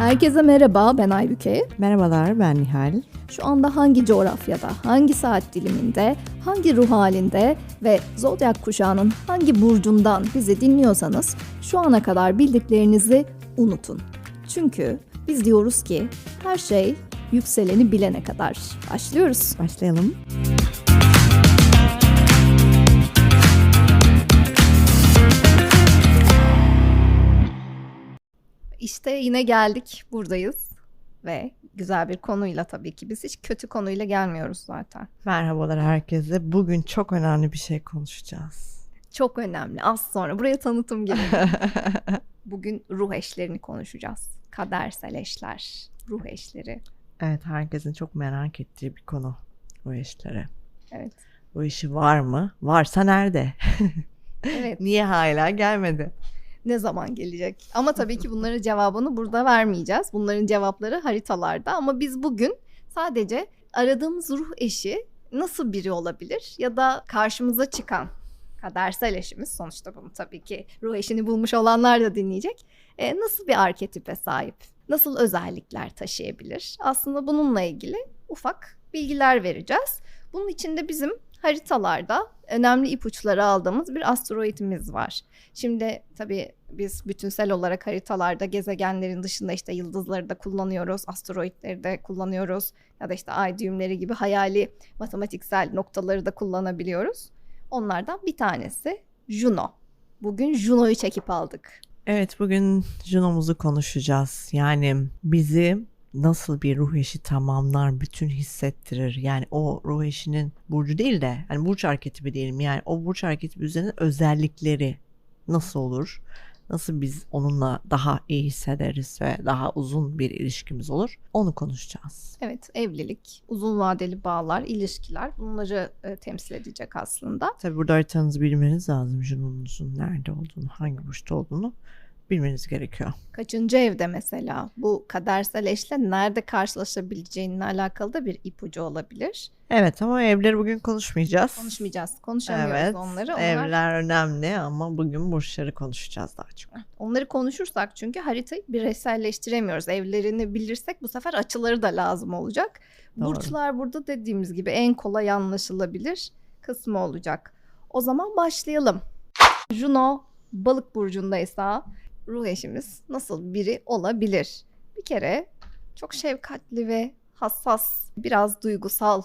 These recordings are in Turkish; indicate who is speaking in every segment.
Speaker 1: Herkese merhaba, ben Aybüke.
Speaker 2: Merhabalar ben Nihal.
Speaker 1: Şu anda hangi coğrafyada, hangi saat diliminde, hangi ruh halinde ve zodyak kuşağının hangi burcundan bizi dinliyorsanız şu ana kadar bildiklerinizi unutun. Çünkü biz diyoruz ki her şey yükseleni bilene kadar. Başlıyoruz.
Speaker 2: Başlayalım.
Speaker 1: İşte yine geldik, buradayız ve güzel bir konuyla tabii ki biz hiç kötü konuyla gelmiyoruz zaten.
Speaker 2: Merhabalar herkese. Bugün çok önemli bir şey konuşacağız.
Speaker 1: Çok önemli. Az sonra buraya tanıtım gelir. Bugün ruh eşlerini konuşacağız. Kadersel eşler, ruh eşleri.
Speaker 2: evet herkesin çok merak ettiği bir konu bu eşlere.
Speaker 1: Evet.
Speaker 2: Bu işi var mı? Varsa nerede?
Speaker 1: Evet.
Speaker 2: Niye hala gelmedi?
Speaker 1: Ne zaman gelecek? Ama tabii ki bunların cevabını burada vermeyeceğiz. Bunların cevapları haritalarda ama biz bugün sadece aradığımız ruh eşi nasıl biri olabilir ya da karşımıza çıkan kadersel eşimiz sonuçta bunu tabii ki ruh eşini bulmuş olanlar da dinleyecek. E, nasıl bir arketipe sahip? Nasıl özellikler taşıyabilir? Aslında bununla ilgili ufak bilgiler vereceğiz. Bunun içinde bizim haritalarda önemli ipuçları aldığımız bir asteroidimiz var. Şimdi tabii biz bütünsel olarak haritalarda gezegenlerin dışında işte yıldızları da kullanıyoruz, asteroidleri de kullanıyoruz ya da işte ay düğümleri gibi hayali matematiksel noktaları da kullanabiliyoruz. Onlardan bir tanesi Juno. Bugün Juno'yu çekip aldık.
Speaker 2: Evet bugün Juno'muzu konuşacağız. Yani bizi nasıl bir ruh eşi tamamlar, bütün hissettirir. Yani o ruh eşinin burcu değil de hani burç arketipi diyelim. Yani o burç arketipi üzerine özellikleri nasıl olur? Nasıl biz onunla daha iyi hissederiz ve daha uzun bir ilişkimiz olur? Onu konuşacağız.
Speaker 1: Evet, evlilik, uzun vadeli bağlar, ilişkiler bunları e, temsil edecek aslında.
Speaker 2: Tabii burada haritanızı bilmeniz lazım. Juno'nuzun nerede olduğunu, hangi burçta olduğunu bilmeniz gerekiyor.
Speaker 1: Kaçıncı evde mesela bu kadersel eşle nerede karşılaşabileceğinle alakalı da bir ipucu olabilir.
Speaker 2: Evet ama evleri bugün konuşmayacağız.
Speaker 1: Konuşmayacağız, konuşamıyoruz
Speaker 2: Evet,
Speaker 1: onları. Onlar,
Speaker 2: evler önemli ama bugün burçları konuşacağız daha çok.
Speaker 1: onları konuşursak çünkü haritayı bireyselleştiremiyoruz. Evlerini bilirsek bu sefer açıları da lazım olacak.
Speaker 2: Doğru.
Speaker 1: Burçlar burada dediğimiz gibi en kolay anlaşılabilir kısmı olacak. O zaman başlayalım. Juno balık burcundaysa ruh eşimiz nasıl biri olabilir? Bir kere çok şefkatli ve hassas, biraz duygusal,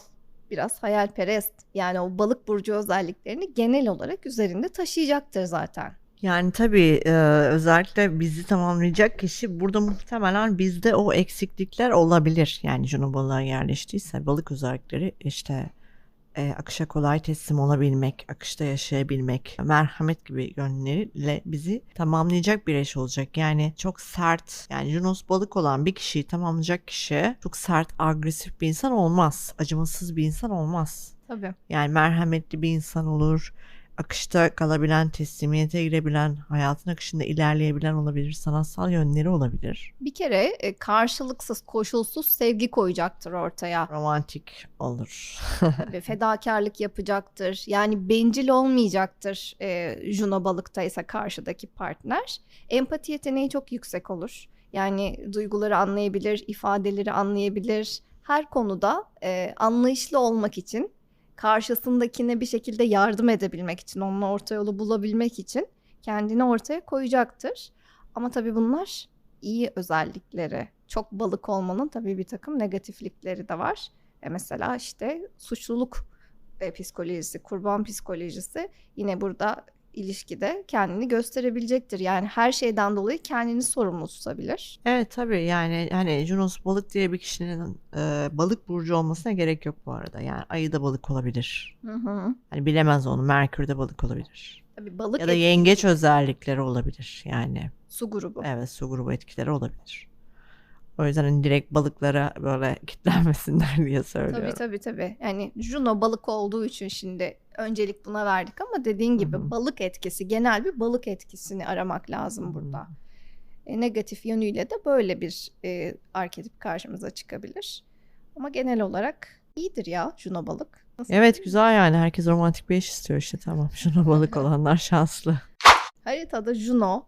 Speaker 1: biraz hayalperest. Yani o balık burcu özelliklerini genel olarak üzerinde taşıyacaktır zaten.
Speaker 2: Yani tabii e, özellikle bizi tamamlayacak kişi burada muhtemelen bizde o eksiklikler olabilir. Yani Juno balığa yerleştiyse balık özellikleri işte e, akışa kolay teslim olabilmek, akışta yaşayabilmek, merhamet gibi yönleriyle bizi tamamlayacak bir eş olacak. Yani çok sert, yani Junos balık olan bir kişiyi tamamlayacak kişi çok sert, agresif bir insan olmaz. Acımasız bir insan olmaz.
Speaker 1: Tabii.
Speaker 2: Yani merhametli bir insan olur. Akışta kalabilen, teslimiyete girebilen, hayatın akışında ilerleyebilen olabilir. Sanatsal yönleri olabilir.
Speaker 1: Bir kere e, karşılıksız, koşulsuz sevgi koyacaktır ortaya.
Speaker 2: Romantik olur.
Speaker 1: Tabii fedakarlık yapacaktır. Yani bencil olmayacaktır e, Juno balıktaysa karşıdaki partner. Empati yeteneği çok yüksek olur. Yani duyguları anlayabilir, ifadeleri anlayabilir. Her konuda e, anlayışlı olmak için, karşısındakine bir şekilde yardım edebilmek için, onunla orta yolu bulabilmek için kendini ortaya koyacaktır. Ama tabii bunlar iyi özellikleri. Çok balık olmanın tabii bir takım negatiflikleri de var. E mesela işte suçluluk e, psikolojisi, kurban psikolojisi yine burada ilişkide kendini gösterebilecektir. Yani her şeyden dolayı kendini sorumlu tutabilir.
Speaker 2: evet tabii yani hani Junos balık diye bir kişinin e, balık burcu olmasına gerek yok bu arada. Yani ayı da balık olabilir.
Speaker 1: Hı hı.
Speaker 2: Hani bilemez onu. Merkür de balık olabilir.
Speaker 1: Tabii balık
Speaker 2: Ya da yengeç özellikleri olabilir. Yani
Speaker 1: su grubu.
Speaker 2: Evet su grubu etkileri olabilir. O yüzden hani direkt balıklara böyle kitlenmesinler diye söylüyorum.
Speaker 1: Tabii tabii tabii. Yani Juno balık olduğu için şimdi öncelik buna verdik ama dediğin gibi
Speaker 2: Hı hı.
Speaker 1: balık etkisi, genel bir balık etkisini aramak lazım burada. E, negatif yönüyle de böyle bir e, arketip karşımıza çıkabilir. Ama genel olarak iyidir ya Juno balık. Nasıl?
Speaker 2: Evet güzel yani herkes romantik bir eş istiyor işte tamam. Şuna balık olanlar şanslı.
Speaker 1: Haritada Juno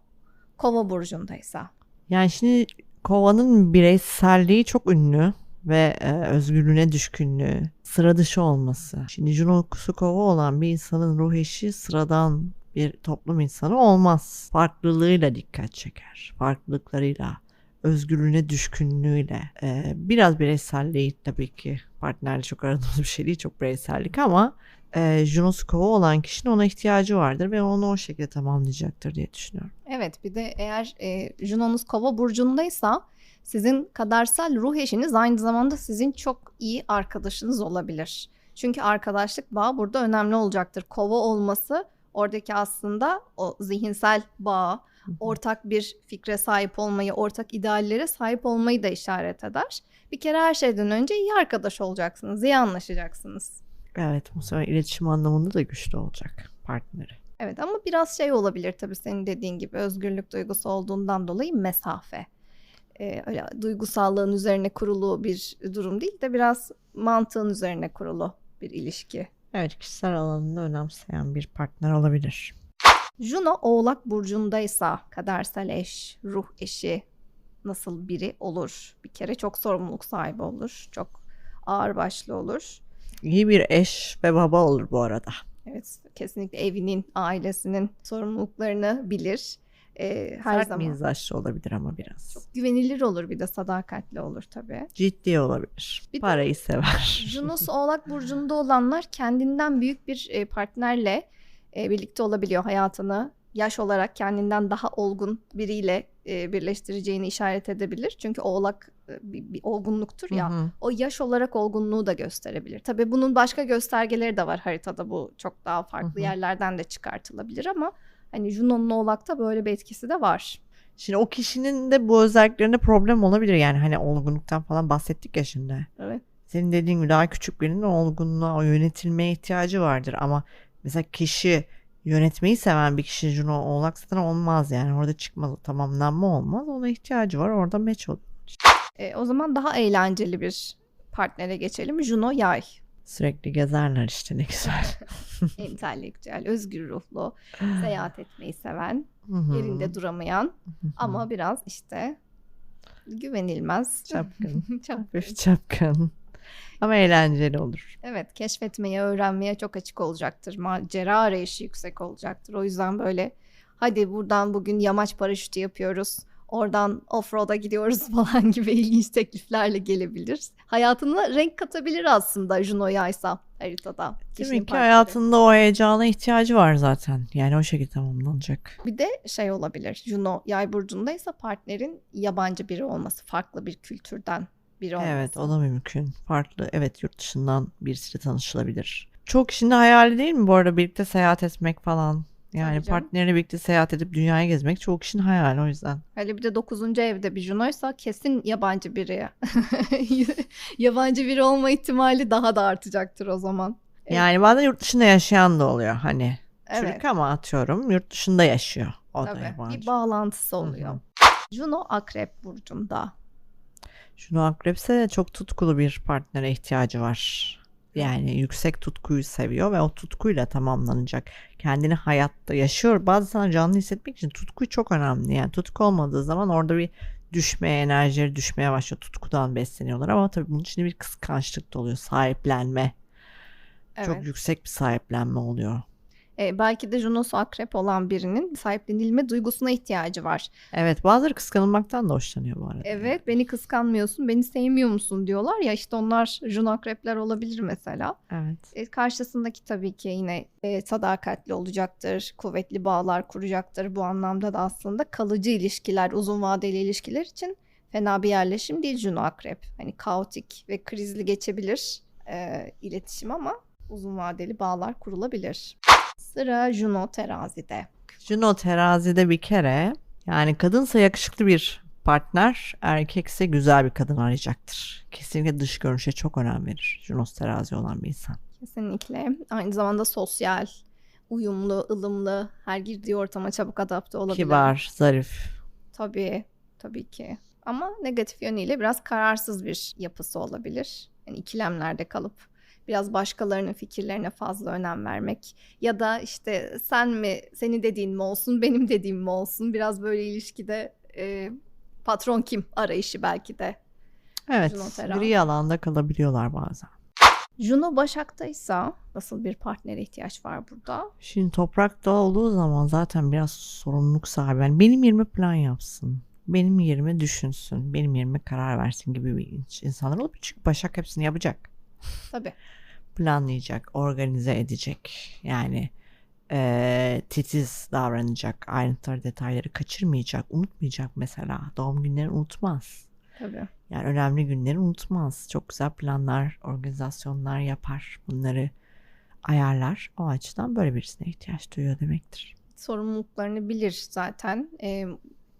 Speaker 1: Kova burcundaysa.
Speaker 2: Yani şimdi Kova'nın bireyselliği çok ünlü ve e, özgürlüğüne düşkünlüğü, sıra dışı olması. Şimdi Junokusu Kova olan bir insanın ruh eşi sıradan bir toplum insanı olmaz. Farklılığıyla dikkat çeker. Farklılıklarıyla, özgürlüğüne düşkünlüğüyle. E, biraz bireyselliği tabii ki partnerle çok aradığımız bir şey değil. Çok bireysellik ama e, Junosu Kova olan kişinin ona ihtiyacı vardır ve onu o şekilde tamamlayacaktır diye düşünüyorum.
Speaker 1: Evet bir de eğer e, Juno'nuz kova burcundaysa sizin kadersel ruh eşiniz aynı zamanda sizin çok iyi arkadaşınız olabilir. Çünkü arkadaşlık bağı burada önemli olacaktır. Kova olması oradaki aslında o zihinsel bağ, ortak bir fikre sahip olmayı, ortak ideallere sahip olmayı da işaret eder. Bir kere her şeyden önce iyi arkadaş olacaksınız, iyi anlaşacaksınız.
Speaker 2: Evet bu sefer iletişim anlamında da güçlü olacak partneri.
Speaker 1: Evet ama biraz şey olabilir tabii senin dediğin gibi özgürlük duygusu olduğundan dolayı mesafe. Ee, öyle duygusallığın üzerine kurulu bir durum değil de biraz mantığın üzerine kurulu bir ilişki.
Speaker 2: Evet kişisel alanını önemseyen bir partner olabilir.
Speaker 1: Juno Oğlak burcundaysa kadersel eş, ruh eşi nasıl biri olur? Bir kere çok sorumluluk sahibi olur. Çok ağırbaşlı olur.
Speaker 2: İyi bir eş ve baba olur bu arada.
Speaker 1: Evet, kesinlikle evinin, ailesinin sorumluluklarını bilir. Ee, her
Speaker 2: Sert
Speaker 1: zaman
Speaker 2: mizaçlı olabilir ama biraz.
Speaker 1: çok güvenilir olur bir de sadakatli olur tabii.
Speaker 2: Ciddi olabilir.
Speaker 1: Bir de-
Speaker 2: Parayı sever.
Speaker 1: Junos Oğlak burcunda olanlar kendinden büyük bir e, partnerle e, birlikte olabiliyor hayatını. Yaş olarak kendinden daha olgun biriyle e, birleştireceğini işaret edebilir. Çünkü Oğlak e, bir, bir olgunluktur ya.
Speaker 2: Hı hı.
Speaker 1: O yaş olarak olgunluğu da gösterebilir. Tabii bunun başka göstergeleri de var haritada. Bu çok daha farklı
Speaker 2: Hı hı.
Speaker 1: yerlerden de çıkartılabilir ama hani Juno'nun Oğlak'ta böyle bir etkisi de var.
Speaker 2: Şimdi o kişinin de bu özelliklerinde problem olabilir. Yani hani olgunluktan falan bahsettik ya şimdi.
Speaker 1: Evet.
Speaker 2: Senin dediğin gibi daha küçük birinin olgunluğa, yönetilmeye ihtiyacı vardır. Ama mesela kişi yönetmeyi seven bir kişi Juno Oğlak zaten olmaz yani. Orada çıkmaz, tamamlanma olmaz. Ona ihtiyacı var. Orada match olur.
Speaker 1: E, o zaman daha eğlenceli bir partnere geçelim. Juno Yay.
Speaker 2: Sürekli gezerler işte ne güzel.
Speaker 1: entelektüel, özgür ruhlu, seyahat etmeyi seven, yerinde duramayan ama biraz işte güvenilmez.
Speaker 2: Çapkın.
Speaker 1: Çapkın.
Speaker 2: Hafif çapkın. Ama eğlenceli olur.
Speaker 1: Evet, keşfetmeye, öğrenmeye çok açık olacaktır. Macera arayışı yüksek olacaktır. O yüzden böyle hadi buradan bugün yamaç paraşütü yapıyoruz. Oradan offroad'a gidiyoruz falan gibi ilginç tekliflerle gelebilir. Hayatına renk katabilir aslında Juno yaysa haritada.
Speaker 2: Demek ki hayatında o heyecana ihtiyacı var zaten. Yani o şekilde tamamlanacak.
Speaker 1: Bir de şey olabilir. Juno yay burcundaysa partnerin yabancı biri olması, farklı bir kültürden biri olması.
Speaker 2: Evet o da mümkün. Farklı evet yurt dışından birisiyle tanışılabilir. Çok kişinin hayali değil mi bu arada birlikte seyahat etmek falan. Yani partneriyle birlikte seyahat edip dünyayı gezmek çok kişinin hayali o yüzden.
Speaker 1: Hele bir de 9. evde bir Juno'ysa kesin yabancı biri. yabancı biri olma ihtimali daha da artacaktır o zaman. Evet.
Speaker 2: Yani bazen yurt dışında yaşayan da oluyor hani.
Speaker 1: Evet.
Speaker 2: Türk ama atıyorum yurt dışında yaşıyor. O da
Speaker 1: Tabii.
Speaker 2: yabancı.
Speaker 1: Bir bağlantısı oluyor. Juno akrep burcunda.
Speaker 2: Şunu akrepse çok tutkulu bir partnere ihtiyacı var. Yani yüksek tutkuyu seviyor ve o tutkuyla tamamlanacak. Kendini hayatta yaşıyor. Bazı sana canlı hissetmek için tutku çok önemli. Yani tutku olmadığı zaman orada bir düşmeye, enerjileri düşmeye başlıyor. Tutkudan besleniyorlar ama tabii bunun içinde bir kıskançlık da oluyor. Sahiplenme.
Speaker 1: Evet.
Speaker 2: Çok yüksek bir sahiplenme oluyor.
Speaker 1: Ee, belki de Juno'su akrep olan birinin sahiplenilme duygusuna ihtiyacı var.
Speaker 2: Evet bazıları kıskanılmaktan da hoşlanıyor bu arada.
Speaker 1: Evet beni kıskanmıyorsun, beni sevmiyor musun diyorlar ya işte onlar Juno akrepler olabilir mesela.
Speaker 2: Evet.
Speaker 1: E, karşısındaki tabii ki yine e, sadakatli olacaktır, kuvvetli bağlar kuracaktır. Bu anlamda da aslında kalıcı ilişkiler, uzun vadeli ilişkiler için fena bir yerleşim değil Juno Akrep. Hani kaotik ve krizli geçebilir e, iletişim ama uzun vadeli bağlar kurulabilir. Sıra Juno terazide.
Speaker 2: Juno terazide bir kere yani kadınsa yakışıklı bir partner, erkekse güzel bir kadın arayacaktır. Kesinlikle dış görünüşe çok önem verir. Juno terazi olan bir insan.
Speaker 1: Kesinlikle. Aynı zamanda sosyal, uyumlu, ılımlı, her girdiği ortama çabuk adapte olabilir.
Speaker 2: Kibar, zarif.
Speaker 1: Tabii, tabii ki. Ama negatif yönüyle biraz kararsız bir yapısı olabilir. Yani ikilemlerde kalıp biraz başkalarının fikirlerine fazla önem vermek ya da işte sen mi senin dediğin mi olsun benim dediğim mi olsun biraz böyle ilişkide e, patron kim arayışı belki de.
Speaker 2: Evet, gri alanda kalabiliyorlar bazen.
Speaker 1: Juno Başak'taysa nasıl bir partnere ihtiyaç var burada?
Speaker 2: Şimdi toprakta olduğu zaman zaten biraz sorumluluk sahibi. Yani benim yerime plan yapsın. Benim yerime düşünsün. Benim yerime karar versin gibi bir insanlar olup çünkü Başak hepsini yapacak.
Speaker 1: Tabii.
Speaker 2: Planlayacak, organize edecek. Yani eee, titiz davranacak. Ayrıntıları, detayları kaçırmayacak, unutmayacak mesela. Doğum günlerini unutmaz.
Speaker 1: Tabii.
Speaker 2: Yani önemli günleri unutmaz. Çok güzel planlar, organizasyonlar yapar. Bunları ayarlar. O açıdan böyle birisine ihtiyaç duyuyor demektir.
Speaker 1: Sorumluluklarını bilir zaten. Ee,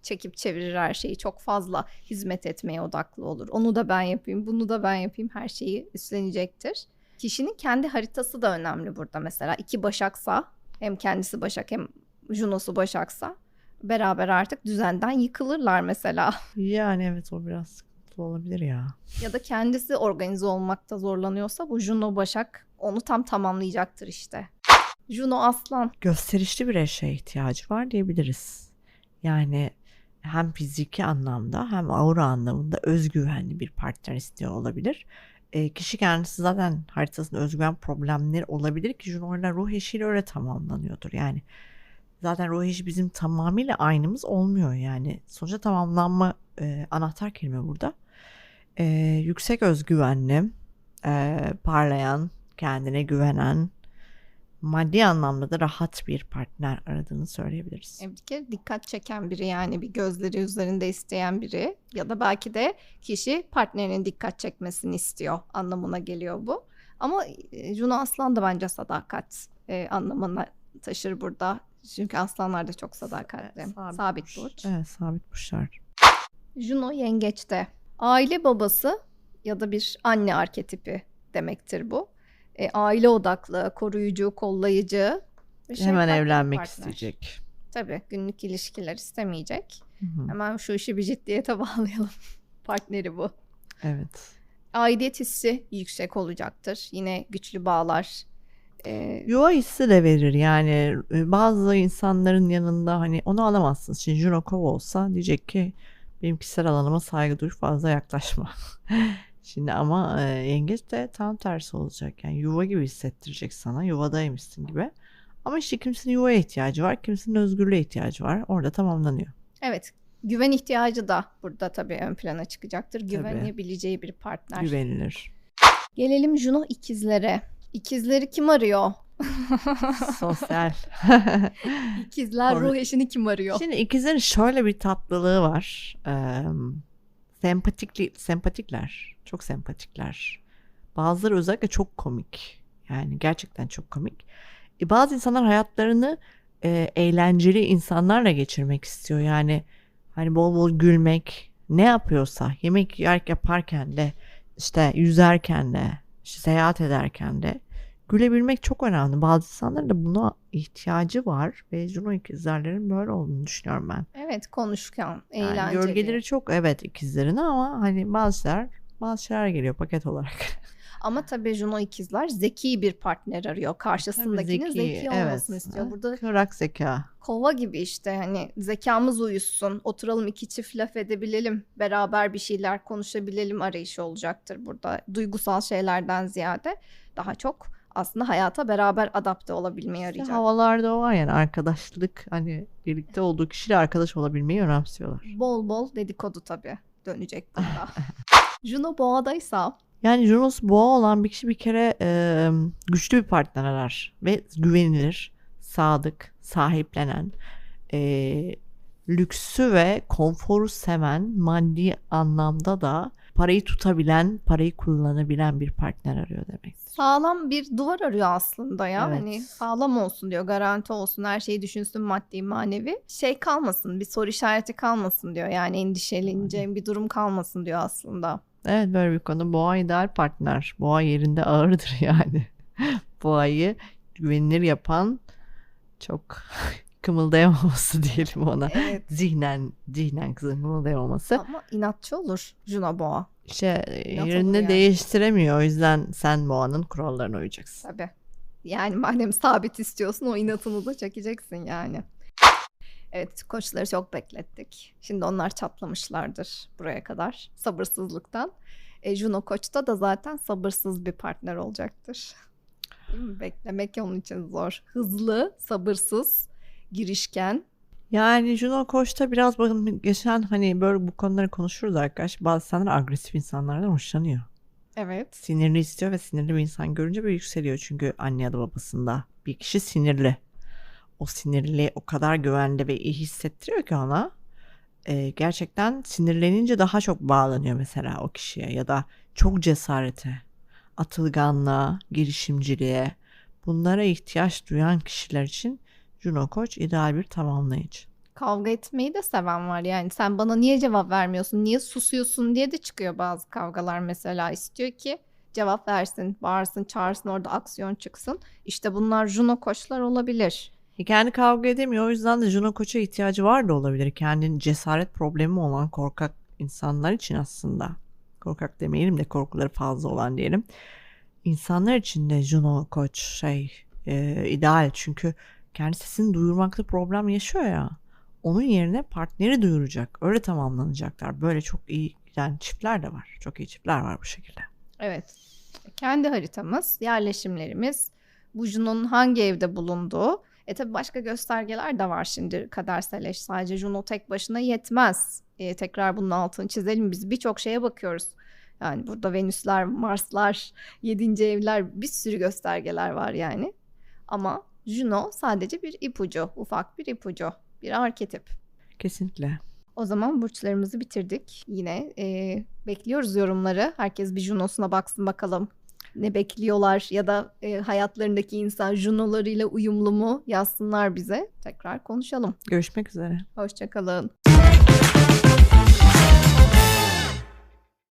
Speaker 1: çekip çevirir her şeyi. Çok fazla hizmet etmeye odaklı olur. Onu da ben yapayım, bunu da ben yapayım. Her şeyi üstlenecektir. Kişinin kendi haritası da önemli burada mesela. iki Başaksa hem kendisi Başak hem Juno'su Başaksa beraber artık düzenden yıkılırlar mesela.
Speaker 2: Yani evet o biraz sıkıntılı olabilir ya.
Speaker 1: ya da kendisi organize olmakta zorlanıyorsa bu Juno Başak onu tam tamamlayacaktır işte. Juno Aslan.
Speaker 2: Gösterişli bir eşe ihtiyacı var diyebiliriz. Yani hem fiziki anlamda hem aura anlamında özgüvenli bir partner istiyor olabilir. E, kişi kendisi zaten haritasında özgüven problemleri olabilir ki Juno'yla ruh eşiyle öyle tamamlanıyordur. Yani zaten ruh eşi bizim tamamıyla aynımız olmuyor yani. Sonuçta tamamlanma e, anahtar kelime burada. E, yüksek özgüvenli, e, parlayan, kendine güvenen, maddi anlamda da rahat bir partner aradığını söyleyebiliriz.
Speaker 1: E, Bir kere dikkat çeken biri yani bir gözleri üzerinde isteyen biri ya da belki de kişi partnerinin dikkat çekmesini istiyor anlamına geliyor bu. Ama e, Juno Aslan da bence sadakat e, anlamına taşır burada. Çünkü aslanlar da çok sadakatli. sabit, burç.
Speaker 2: Evet sabit burçlar.
Speaker 1: Juno yengeçte. Aile babası ya da bir anne arketipi demektir bu. E, aile odaklı, koruyucu, kollayıcı.
Speaker 2: Hemen evlenmek
Speaker 1: partner.
Speaker 2: isteyecek.
Speaker 1: Tabii günlük ilişkiler istemeyecek.
Speaker 2: Hı hı.
Speaker 1: Hemen şu işi bir ciddiyete bağlayalım. Partneri bu.
Speaker 2: Evet.
Speaker 1: Aidiyet hissi yüksek olacaktır. Yine güçlü bağlar. Ee,
Speaker 2: Yuva hissi de verir yani e, bazı insanların yanında hani onu alamazsınız. Şimdi Juno Kova olsa diyecek ki benim kişisel alanıma saygı duy fazla yaklaşma. Şimdi ama e, yengeç de tam tersi olacak. Yani yuva gibi hissettirecek sana. Yuvadaymışsın gibi. Ama işte kimsenin yuvaya ihtiyacı var. Kimsenin özgürlüğe ihtiyacı var. Orada tamamlanıyor.
Speaker 1: evet. Güven ihtiyacı da burada tabii ön plana çıkacaktır. Güvenebileceği bir partner.
Speaker 2: Güvenilir.
Speaker 1: Gelelim Juno ikizlere. İkizleri kim arıyor?
Speaker 2: Sosyal.
Speaker 1: İkizler ruh eşini kim arıyor?
Speaker 2: Şimdi ikizlerin şöyle bir tatlılığı var. Ee, sempatikli, sempatikler. Çok sempatikler. Bazıları özellikle çok komik. Yani gerçekten çok komik. E, bazı insanlar hayatlarını e, eğlenceli insanlarla geçirmek istiyor. Yani hani bol bol gülmek ne yapıyorsa yemek yer yaparken de işte yüzerken de işte seyahat ederken de gülebilmek çok önemli. Bazı insanların da buna ihtiyacı var ve Juno ikizlerlerin böyle olduğunu düşünüyorum ben.
Speaker 1: Evet konuşkan,
Speaker 2: Yani
Speaker 1: eğlenceli.
Speaker 2: gölgeleri çok evet ikizlerin ama hani bazı şeyler bazı şeyler geliyor paket olarak.
Speaker 1: Ama tabii Juno ikizler zeki bir partner arıyor. Karşısındakinin
Speaker 2: Tabii
Speaker 1: zeki, olmasını istiyor. Burada
Speaker 2: Kırak zeka.
Speaker 1: kova gibi işte hani zekamız uyuşsun, oturalım iki çift laf edebilelim, beraber bir şeyler konuşabilelim arayışı olacaktır burada. Duygusal şeylerden ziyade daha çok aslında hayata beraber adapte olabilmeyi
Speaker 2: İşte
Speaker 1: arayacak.
Speaker 2: havalarda o var yani arkadaşlık hani birlikte olduğu kişiyle arkadaş olabilmeyi önemsiyorlar.
Speaker 1: Bol bol dedikodu tabii dönecek burada. Juno boğadaysa
Speaker 2: Yani Junos boğa olan bir kişi bir kere e, güçlü bir partner arar ve güvenilir, sadık, sahiplenen, e, lüksü ve konforu seven, maddi anlamda da parayı tutabilen, parayı kullanabilen bir partner arıyor demektir.
Speaker 1: Sağlam bir duvar arıyor aslında ya.
Speaker 2: Evet.
Speaker 1: Hani sağlam olsun diyor, garanti olsun, her şeyi düşünsün maddi manevi. Şey kalmasın, bir soru işareti kalmasın diyor. Yani endişeleneceğim bir durum kalmasın diyor aslında.
Speaker 2: Evet böyle bir konu. Boğa ideal partner. Boğa yerinde ağırdır yani. Boğayı güvenilir yapan çok kımıldayamaması diyelim ona.
Speaker 1: Evet.
Speaker 2: Zihnen, zihnen kımıldayamaması.
Speaker 1: Ama inatçı olur Juno boğa. Olur
Speaker 2: yerini değiştiremiyor. O yüzden sen boğanın kurallarına uyacaksın.
Speaker 1: Tabii. Yani madem sabit istiyorsun o inatını da çekeceksin yani. Evet koçları çok beklettik. Şimdi onlar çatlamışlardır buraya kadar sabırsızlıktan. E, Juno Koç'ta da zaten sabırsız bir partner olacaktır. Değil mi? Beklemek onun için zor. Hızlı, sabırsız, girişken.
Speaker 2: Yani Juno Koç'ta biraz bakın geçen hani böyle bu konuları konuşuruz arkadaş. Bazı insanlar agresif insanlardan hoşlanıyor.
Speaker 1: Evet.
Speaker 2: Sinirli istiyor ve sinirli bir insan görünce böyle yükseliyor. Çünkü anne ya da babasında bir kişi sinirli. O sinirli o kadar güvende ve iyi hissettiriyor ki ona. Ee, gerçekten sinirlenince daha çok bağlanıyor mesela o kişiye ya da çok cesarete, atılganlığa, girişimciliğe bunlara ihtiyaç duyan kişiler için Juno Koç ideal bir tamamlayıcı.
Speaker 1: Kavga etmeyi de seven var yani. Sen bana niye cevap vermiyorsun, niye susuyorsun diye de çıkıyor bazı kavgalar mesela. istiyor ki cevap versin, bağırsın, çağırsın, orada aksiyon çıksın. İşte bunlar Juno koçlar olabilir.
Speaker 2: E, Kendi kavga edemiyor. O yüzden de Juno Koç'a ihtiyacı var da olabilir. Kendinin cesaret problemi olan korkak insanlar için aslında. Korkak demeyelim de korkuları fazla olan diyelim. İnsanlar için de Juno Koç şey e, ideal. Çünkü kendi sesini duyurmakta problem yaşıyor ya. Onun yerine partneri duyuracak. Öyle tamamlanacaklar. Böyle çok iyi giden çiftler de var. Çok iyi çiftler var bu şekilde.
Speaker 1: Evet. Kendi haritamız, yerleşimlerimiz, bu Juno'nun hangi evde bulunduğu. E tabi başka göstergeler de var şimdi kadersel eş. Sadece Juno tek başına yetmez. E, tekrar bunun altını çizelim. Biz birçok şeye bakıyoruz. Yani burada Venüsler, Marslar, yedinci evler bir sürü göstergeler var yani. Ama Juno sadece bir ipucu, ufak bir ipucu, bir arketip.
Speaker 2: Kesinlikle.
Speaker 1: O zaman burçlarımızı bitirdik. Yine e, bekliyoruz yorumları. Herkes bir Juno'suna baksın bakalım. Ne bekliyorlar ya da e, hayatlarındaki insan Juno'larıyla uyumlu mu yazsınlar bize. Tekrar konuşalım.
Speaker 2: Görüşmek üzere.
Speaker 1: Hoşçakalın.